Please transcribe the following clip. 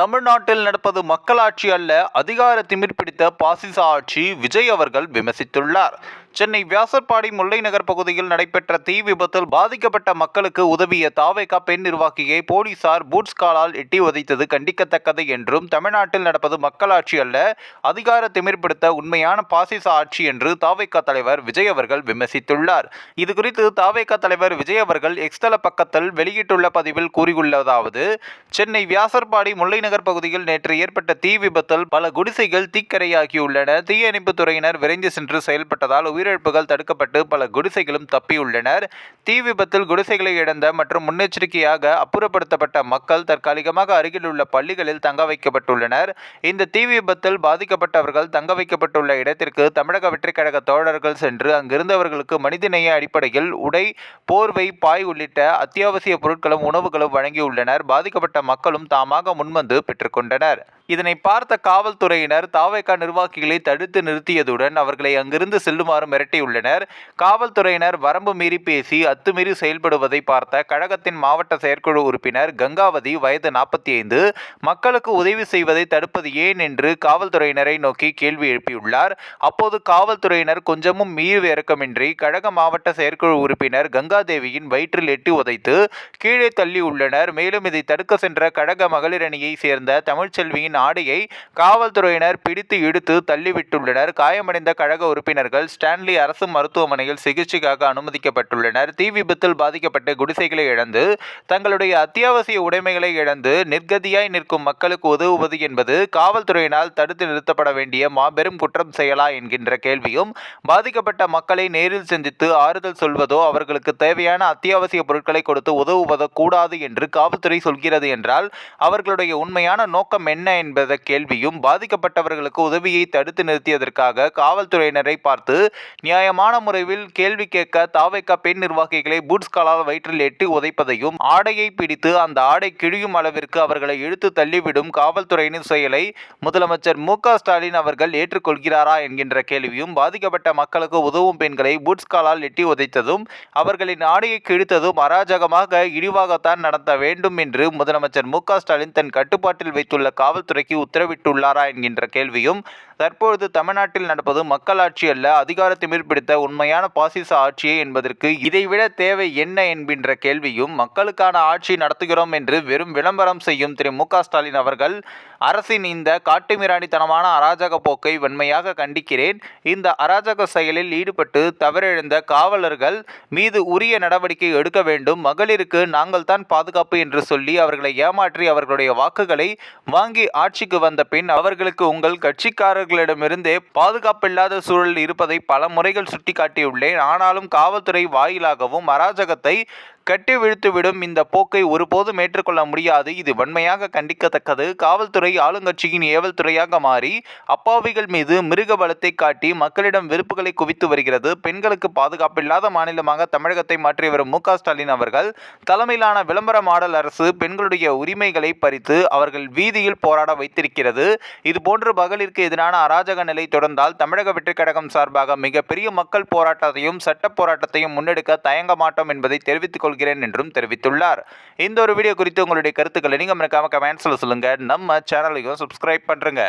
தமிழ்நாட்டில் நடப்பது மக்களாட்சி அல்ல அதிகார திமிர் பிடித்த பாசிச ஆட்சி விஜய் அவர்கள் விமர்சித்துள்ளார். சென்னை வியாசர்பாடி முல்லை நகர் பகுதியில் நடைபெற்ற தீ விபத்தில் பாதிக்கப்பட்ட மக்களுக்கு உதவிய தாவேகா பெண் நிர்வாகியை போலீசார் பூட்ஸ் காலால் எட்டி உதைத்தது கண்டிக்கத்தக்கது என்றும் தமிழ்நாட்டில் நடப்பது மக்களாட்சி அல்ல அதிகார திமிர்படுத்த உண்மையான பாசிச ஆட்சி என்று தாவேகா தலைவர் விஜய் அவர்கள் விமர்சித்துள்ளார். இதுகுறித்து தாவேகா தலைவர் விஜய் அவர்கள் எக்ஸ்தல பக்கத்தில் வெளியிட்டுள்ள பதிவில் கூறியுள்ளதாவது சென்னை வியாசர்பாடி முல்லை நகர் பகுதியில் நேற்று ஏற்பட்ட தீ விபத்தில் பல குடிசைகள் தீக்கரையாகியுள்ளன. தீயணைப்பு துறையினர் விரைந்து சென்று செயல்பட்டதால் உயிரிழப்புகள் தடுக்கப்பட்டு பல குடிசைகளும் தப்பியுள்ளனர். தீ விபத்தில் குடிசைகளை இழந்த மற்றும் முன்னெச்சரிக்கையாக அப்புறப்படுத்தப்பட்ட மக்கள் தற்காலிகமாக அருகில் உள்ள பள்ளிகளில் தங்க வைக்கப்பட்டுள்ளனர். இந்த தீ விபத்தில் பாதிக்கப்பட்டவர்கள் தங்க வைக்கப்பட்டுள்ள இடத்திற்கு தமிழக வெற்றிக்கழக தோழர்கள் சென்று அங்கிருந்தவர்களுக்கு மனிதநேய அடிப்படையில் உடை போர்வை பாய் உள்ளிட்ட அத்தியாவசிய பொருட்களும் உணவுகளும் வழங்கியுள்ளனர். பாதிக்கப்பட்ட மக்களும் தாமாக முன்வந்து பெற்றுக்கொண்டனர் இதனை பார்த்த காவல்துறையினர் தாவேகா நிர்வாகிகளை தடுத்து நிறுத்தியதுடன் அவர்களை அங்கிருந்து செல்லுமாறு மிரட்டியுள்ளனர். காவல்துறையினர் வரம்பு மீறி பேசி அத்துமீறி செயல்படுவதை பார்த்த கழகத்தின் மாவட்ட செயற்குழு உறுப்பினர் கங்காவதி வயது நாற்பத்தி ஐந்து மக்களுக்கு உதவி செய்வதை தடுப்பது ஏன் என்று காவல்துறையினரை நோக்கி கேள்வி எழுப்பியுள்ளார். அப்போது காவல்துறையினர் கொஞ்சமும் மீறு இறக்கமின்றி கழக மாவட்ட செயற்குழு உறுப்பினர் கங்காதேவியின் வயிற்றில் எட்டி உதைத்து கீழே தள்ளியுள்ளனர். மேலும் இதை தடுக்க சென்ற கழக மகளிர் அணியை சேர்ந்த தமிழ்ச்செல்வியின் ஆடையை காவல்துறையினர் பிடித்து இழுத்து தள்ளிவிட்டுள்ளனர். காயமடைந்த கழக உறுப்பினர்கள் ஸ்டான்லி அரசு மருத்துவமனையில் சிகிச்சைக்காக அனுமதிக்கப்பட்டுள்ளனர். தீ விபத்தில் பாதிக்கப்பட்ட குடிசைகளை இழந்து தங்களுடைய அத்தியாவசிய உடைமைகளை இழந்து நிர்கதியாய் நிற்கும் மக்களுக்கு உதவுவது என்பது காவல்துறையினால் தடுத்து நிறுத்தப்பட வேண்டிய மாபெரும் குற்றம் செயலா என்கின்ற கேள்வியும் பாதிக்கப்பட்ட மக்களை நேரில் சந்தித்து ஆறுதல் சொல்வதோ அவர்களுக்கு தேவையான அத்தியாவசிய பொருட்களை கொடுத்து உதவுவதோ கூடாது என்று காவல்துறை சொல்கிறது என்றால் அவர்களுடைய உண்மையான நோக்கம் என்ன என்பத கேள்வியும் பாதிக்கப்பட்டவர்களுக்கு உதவியை தடுத்து நிறுத்தியதற்காக காவல்துறையினரை பார்த்து நியாயமான முறையில் கேள்வி கேட்க தாவைக்கா பெண் நிர்வாகிகளை பூட்ஸ் காலால் வயிற்றில் எட்டி உதைப்பதையும் ஆடையை பிடித்து அந்த ஆடை கிழியும் அளவிற்கு அவர்களை இழுத்து தள்ளிவிடும் காவல்துறையினர் செயலை முதலமைச்சர் மு ஸ்டாலின் அவர்கள் ஏற்றுக்கொள்கிறாரா என்கின்ற கேள்வியும் பாதிக்கப்பட்ட மக்களுக்கு உதவும் பெண்களை பூட்ஸ் காலால் எட்டி உதைத்ததும் அவர்களின் ஆடையை கிழித்ததும் அராஜகமாக இழிவாகத்தான் நடத்த வேண்டும் என்று முதலமைச்சர் மு ஸ்டாலின் தன் கட்டுப்பாட்டில் வைத்துள்ள காவல்துறை காவல்துறைக்கு உத்தரவிட்டுள்ளாரா என்கின்ற கேள்வியும் தற்பொழுது தமிழ்நாட்டில் நடப்பது மக்களாட்சி அல்ல அதிகார திமிர் உண்மையான பாசிச ஆட்சியே என்பதற்கு இதைவிட தேவை என்ன என்கின்ற கேள்வியும் மக்களுக்கான ஆட்சி நடத்துகிறோம் என்று வெறும் விளம்பரம் செய்யும் திரு. மு. ஸ்டாலின் அவர்கள் அரசின் இந்த காட்டுமிராணித்தனமான அராஜக போக்கை வன்மையாக கண்டிக்கிறேன். இந்த அராஜக செயலில் ஈடுபட்டு தவறிழந்த காவலர்கள் மீது உரிய நடவடிக்கை எடுக்க வேண்டும். மகளிருக்கு நாங்கள் தான் பாதுகாப்பு என்று சொல்லி அவர்களை ஏமாற்றி அவர்களுடைய வாக்குகளை வாங்கி ஆட்சி ஆட்சிக்கு வந்த பின் அவர்களுக்கு உங்கள் கட்சிக்காரர்களிடமிருந்தே பாதுகாப்பில்லாத சூழல் இருப்பதை பல முறைகள் சுட்டிக்காட்டியுள்ளேன். ஆனாலும் காவல்துறை வாயிலாகவும் அராஜகத்தை கட்டி விழுத்துவிடும் இந்த போக்கை ஒருபோதும் ஏற்றுக்கொள்ள முடியாது. இது வன்மையாக கண்டிக்கத்தக்கது. காவல்துறை ஆளுங்கட்சியின் ஏவல் துறையாக மாறி அப்பாவிகள் மீது மிருக பலத்தை காட்டி மக்களிடம் வெறுப்புகளை குவித்து வருகிறது. பெண்களுக்கு பாதுகாப்பில்லாத மாநிலமாக தமிழகத்தை மாற்றி வரும் மு ஸ்டாலின் அவர்கள் தலைமையிலான விளம்பர மாடல் அரசு பெண்களுடைய உரிமைகளை பறித்து அவர்கள் வீதியில் போராட வைத்திருக்கிறது. இதுபோன்று மகளிருக்கு எதிரான அராஜக நிலை தொடர்ந்தால் தமிழக வெற்றிக் கழகம் சார்பாக மிகப்பெரிய மக்கள் போராட்டத்தையும் சட்ட போராட்டத்தையும் முன்னெடுக்க தயங்க மாட்டோம் என்பதை தெரிவித்துக் கொள்கிறேன் என்றும் தெரிவித்துள்ளார். இந்த ஒரு வீடியோ குறித்து உங்களுடைய கருத்துக்களை நீங்கள் மறக்காம கமெண்ட்ஸில் சொல்லுங்கள் நம்ம சேனலையும் சப்ஸ்கிரைப் பண்ணுறங்க